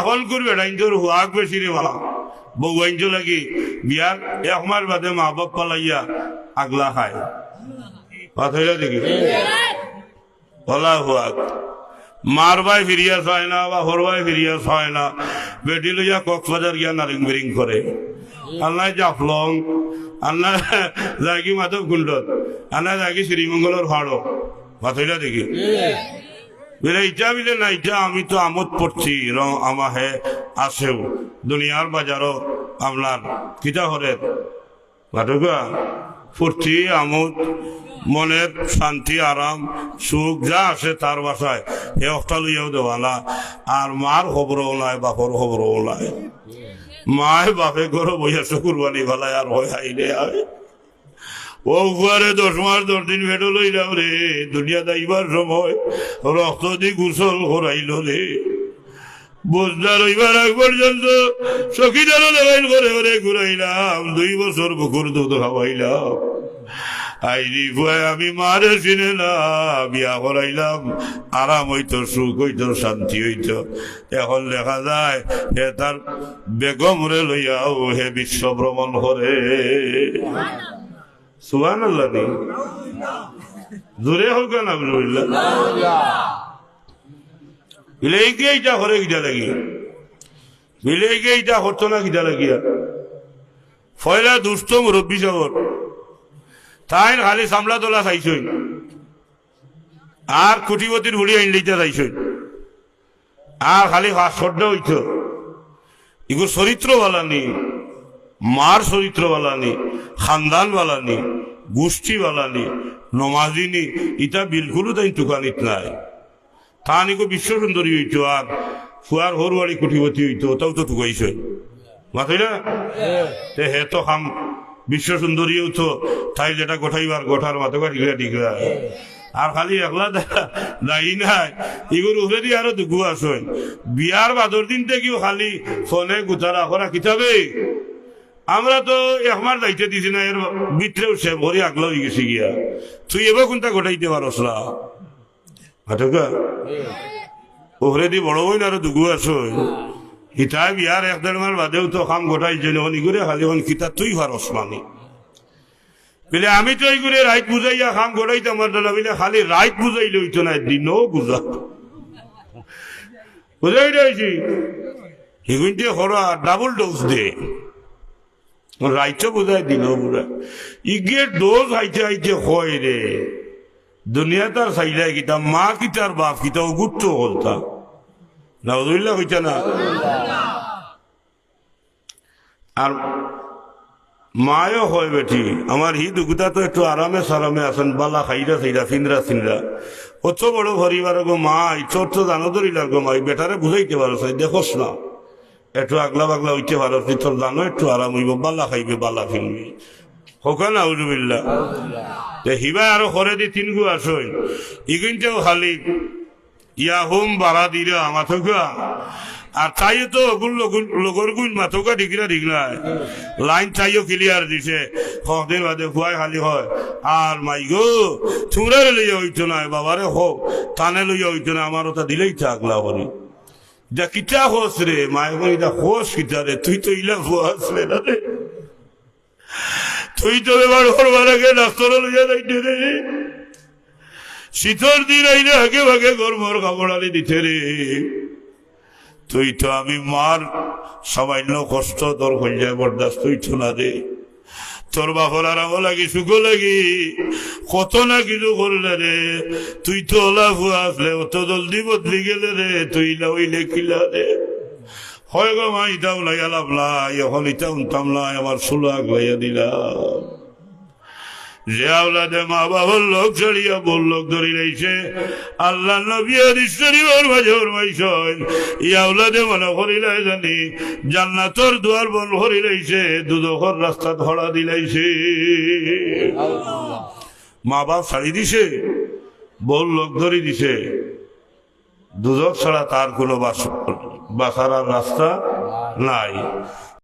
এখন করবে ডাইনজোর হুয়াক বেশি রে বালা। বউ আইনজো লাগি, বিয়ার এক মাস বাদে মা বাপ পালাইয়া আগলা খায়। কথা দেখি। বলা হুয়াক মার ভাই ফিরিয়া চায় না, বা হর ভাই ফিরিয়া চায় না। বেটি লইয়া কক্সবাজার গিয়া নারিং বিরিং করে। আল্লাহ জাফলং। আল্লাহ জাগি মাধব কুণ্ডত আল্লাহ জাগি শ্রীমঙ্গলের ভাড়ো ভাতইলা দেখি। ইটা বিলে না ইটা আমি তো আমোদ পড়ছি রং আমাহে আছেও দুনিয়ার বাজারও আপনার কিতা হরে ফুর্তি আমোদ মনের শান্তি আরাম সুখ যা আছে তার বাসায় এ অফটা লইয়াও দেওয়ালা আর মার খবরও নাই বাপর খবরও নাই মায় বাপে ঘরে বইয়া কুরবানি ভালায় আর হয় হাইলে আয় ও ঘরে দশ মাস, দশ দিন ভেটো লইলাম রে। দুনিয়া যাইবার সময় রক্ত দি গুসল করাইল রে। আগ দুই আমি মারে চিনে না, বিয়া করাইলাম। আরাম হইতো, সুখ হইতো, শান্তি হইতো। এখন দেখা যায় হে তার বেগম রে লইয়াও হে বিশ্ব ভ্রমণ করে। সুহান আল্লাহ নি দূরে হোক না বিলেইকে এইটা করে গিয়া লাগি? বিলেইকে হতো না গিয়া লাগিয়া? ফয়লা দুষ্ট মুরব্বী সাগর। তাই খালি সামলা তোলা চাইছই আর কুটিপতির বুড়ি আইন লইতে চাইছই আর খালি সর্দ হইত এগুলো চরিত্র বালানি মার চরিত্র বালানি খানদান বালানি গোষ্ঠী বালানি নমাজিনি ইটা বিলকুলও তাই টুকানিত নাই। তাহানিকো বিশ্ব সুন্দরী হইত আর ফুয়ার হরুয়ারি কুটিপতি হইত ওটাও তো টুকাইছে মাথাই না? তে হে তো খাম বিশ্ব সুন্দরীও তো তাই যেটা গোঠাইবার গোঠার মাথা ডিগরা ডিগরা আর খালি একলা দায়ী নাই এগুলো উঠে দিয়ে আরও দুঃখ আছে বিয়ার বাদর দিন থেকেও খালি ফোনে গুতারা করা কিতাবে আমরা তো একমার দায়িত্ব দিছি না, এর ভিতরেও সে ভরে আগলা হয়ে গেছি গিয়া। তুই এবার কোনটা গোটাইতে পারস না? হাটকা ওহরে দি বড় হইন আরও দুগু আছো হিতা বিয়ার এক দেড় মাস বাদেও তো খাম জন্য হনি করে, খালি হন কিতা তুই পারস মানি। বলে, আমি তো এই করে রাইত বুঝাইয়া খাম গোটাইতে আমার দাদা বলে, খালি রাইত বুঝাইলে হইতো না দিনও বুঝা বুঝাই রয়েছি হিগুনটি হরা ডাবল ডোজ দে। রাইতে বুঝাই দিন বুঝা ইগে দোষ হাইতে হাইতে হয় রে দুনিয়া তার চাইলাই কিতা, মা কিতার বাপ কিতা গুরুত্ব হলতা নাউদুল্লাহ হইতা না? আর মায়ও হয় বেটি আমার হি দুগুতা তো একটু আরামে সারামে আছেন, বালা খাইরা খাইরা ফিন্দরা ফিন্দরা অত বড় ভরিবার গো মাই তোর তো জানো ধরিলার গো মাই বেটারে বুঝাইতে পারো দেখোস না। একটু আগলা বাগলা হইতে পারো তোর জানো একটু আরাম হইব, বালা খাইবে, বালা ফিনবি হোক না, উজুবিল্লা। হিবা আরও করে দি তিন গু আসই। ইগুনটাও খালি, ইয়া হোম বাড়া দিরা মাথকা। আর তাই তো ওগুন লগর গুণ মাথকা, ডিগরা ডিগরায়। লাইন চাইও ক্লিয়ার দিছে। হদের বাদে খুয়াই খালি হয়। আর মাই গো তোমরা লইয়া হইতো না বাবারে হোক, তানে লইয়া হইতো না আমার ওটা দিলেই থাকলা করি যা কিটা হোস রে, মায়ের বলি দা হোস কিটা রে, তুই তো ইলা হোস রে না রে। তুই তো এবার ডাক্তার লইয়া যাইতে রে। শীতর দিন আইলে আগে ভাগে গর্বর কাপড় আলি দিতে রে। তুই তো আমি মার সামান্য কষ্ট তোর হইয়া বরদাস্ত হইতো না রে। তোর বাপর আরামও লাগি সুখও লাগি। কত না কিছু করলে রে, তুই তো ওলা আসলে, অত জলদি বদলি গেলে রে, তুই না ওইলে কিলা রে? হয় গো মা ইটাও লাভ লাই, এখন ইটা উনতাম লাই আমার সুলাগ লাইয়া দিলাম। যে আওলাদে মা বাবার লোক ছাড়িয়া বোর লোক ধরি রইছে আল্লাহ নবী ঈশ্বরী ওর মাঝে মনে করিলাই জানি, জান্নাতর দুয়ার বন হরি রইছে দুদখর রাস্তা ধরা দিলাইছে মা বাপ ছাড়ি দিছে, বোর লোক ধরি দিছে। দুদক ছাড়া তার কোনো বাস বাসার রাস্তা নাই।